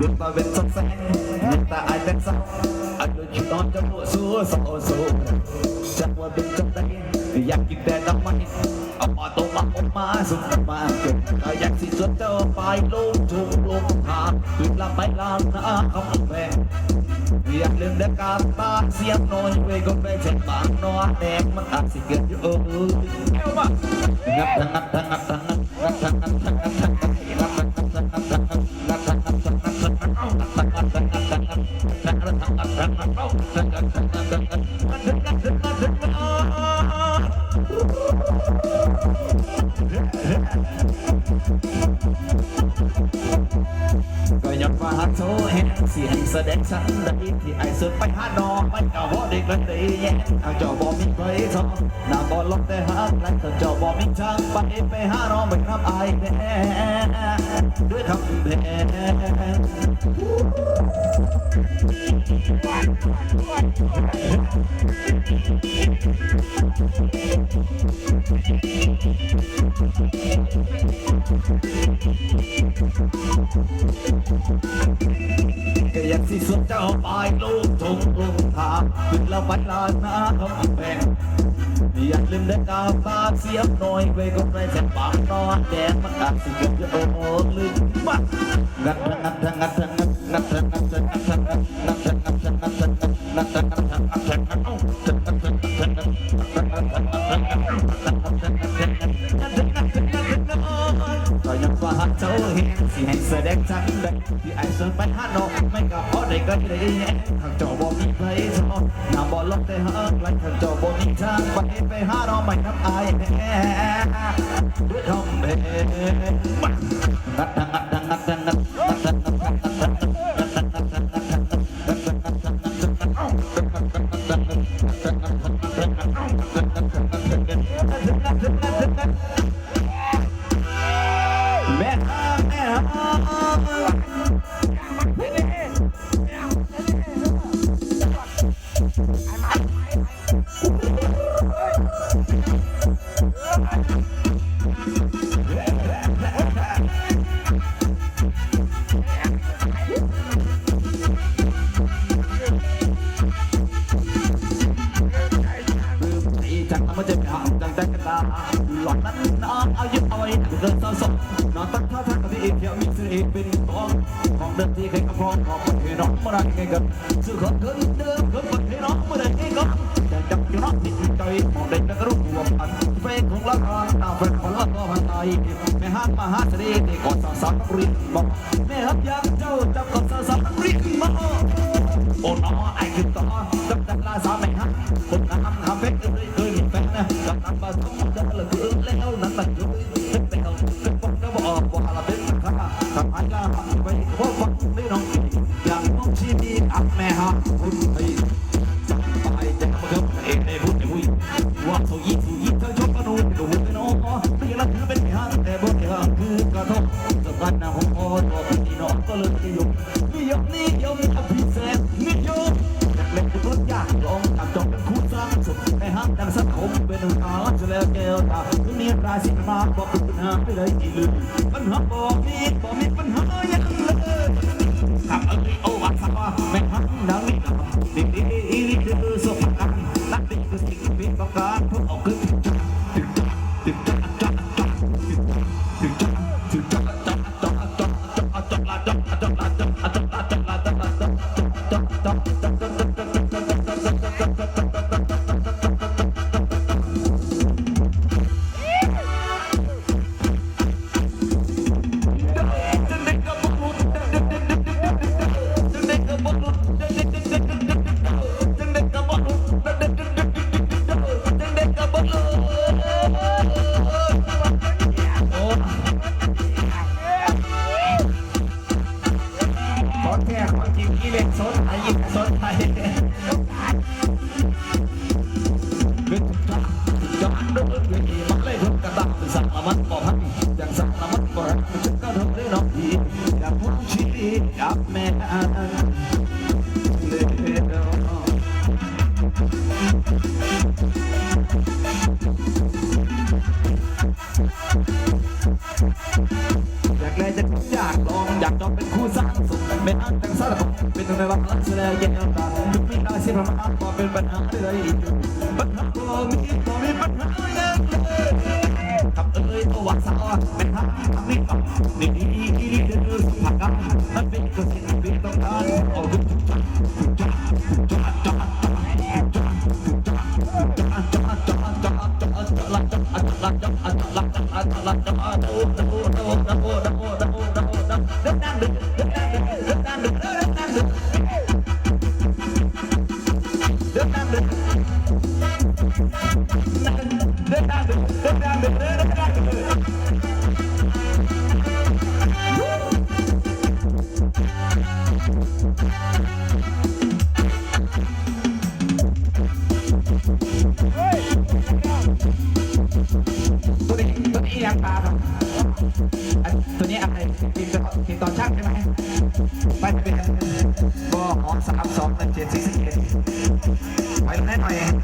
Lupa vết sắp sẽ Nhưng ta ai tên sau Anh đôi chỉ đón cho bộ xua sổ sổ Chắc qua bên trong tay Giặc kịp đèn đắm mắt Ông mà tô mà ông mà dùng mà kìm Cả giặc xin xuất cho phải lô chung lô thà Tuyệt là bay lan đã không về Giặc lên đẹp cả ta Xiêm nói về con về trên bàn nó Đẹp mắt ta xin kiệt chứ ơ Ngập thằng ngập thằng ngập thằng ngập thằng ngập thằng ngập thằng ngập ก็ยอดว่าโซเห็นสียงแสดงสันได้ที่ไอสุดไปหาดอกไปกับ่ได้กระตีแย่ทางเจ้าบ่มีใครสองน้าบ่ลงแต่หาใครทางเจ้าบ่มีทางไปไปหาน้องไปครับไอแพ้ด้วยคำแพ้ ก็ยังสิสุดเจ้าปลายลูกทงลงทางขึ้นแล้วบัลานนาทำแพงอย่าลืมเด็กกาฟาเสียบหน่อยเวก็ไปแต่ปากนอนแดงมันดักสิเกือบจะโอ้ลืมมางัดงัดงัดงัดงัดงัดงัดงัดงัดงัด เจ้าเห็นสิให้แสดงจังได้ที่ไอ้เสิร์ฟไปหาดอกไม่กับเพอได้ก็ได้ทางเจ้าบ่มีใครชอบน้ำบ่ลงแต่หากไรทางเจ้าบ่มีทางไปไปหาดอกไม่น้ำอายแน่ด้วยทำเองงัดงัดงัดงัดงัดงัดงัดงัดแหลอนนั้นน้องเอายุเอาไว้เกินสาสองนอนตั้งท่าทางกับที่เอเที่ยวมีสน่ห์เป็นของของเดิมที่เคยกับพองของคนให้น้องเมื่อไรไงกันสื่อของเกินเดิมเกินคนให้น้องเมื่อไรไงกันจะจับอยู่น้องติดใจมองเด็กนักรู้หัวพันเฟซของละครตาแฟนของละครพันไทยแม่ฮันมหาเสน่ห์ที่ก่อนสาวสาวนักเรียนบอกแม่ฮับยักเจ้าจับก่อนสาวสาวนักเรียนบอกโอ้น้อไอ้คือต่อจับจับลาสาว เป็นหาจะแล้วแก้วตาคืนนี้ราศีมาบอกคุณหาไม่ได้กี่ลืมปัญหาบอกมีบอกมีปัญหาอย่า จะอยากลองอยากจองเป็นคู่สร้างสุขไม่อ้างแต่งสารพัดเป็นตัวในวันรักแสดงแก้วตาทุกมีราศีพระมาทก็เป็นปัญหาเลยปัญหาก็มีก็มีปัญหา ตัวนี้ยังปลาครับอันตัวนี้อะไรทีมทีมตอนช่างใช่ไหมไปเป็นบอหอสามสองหนึ่งเจ็ดสี่สิบเอ็ด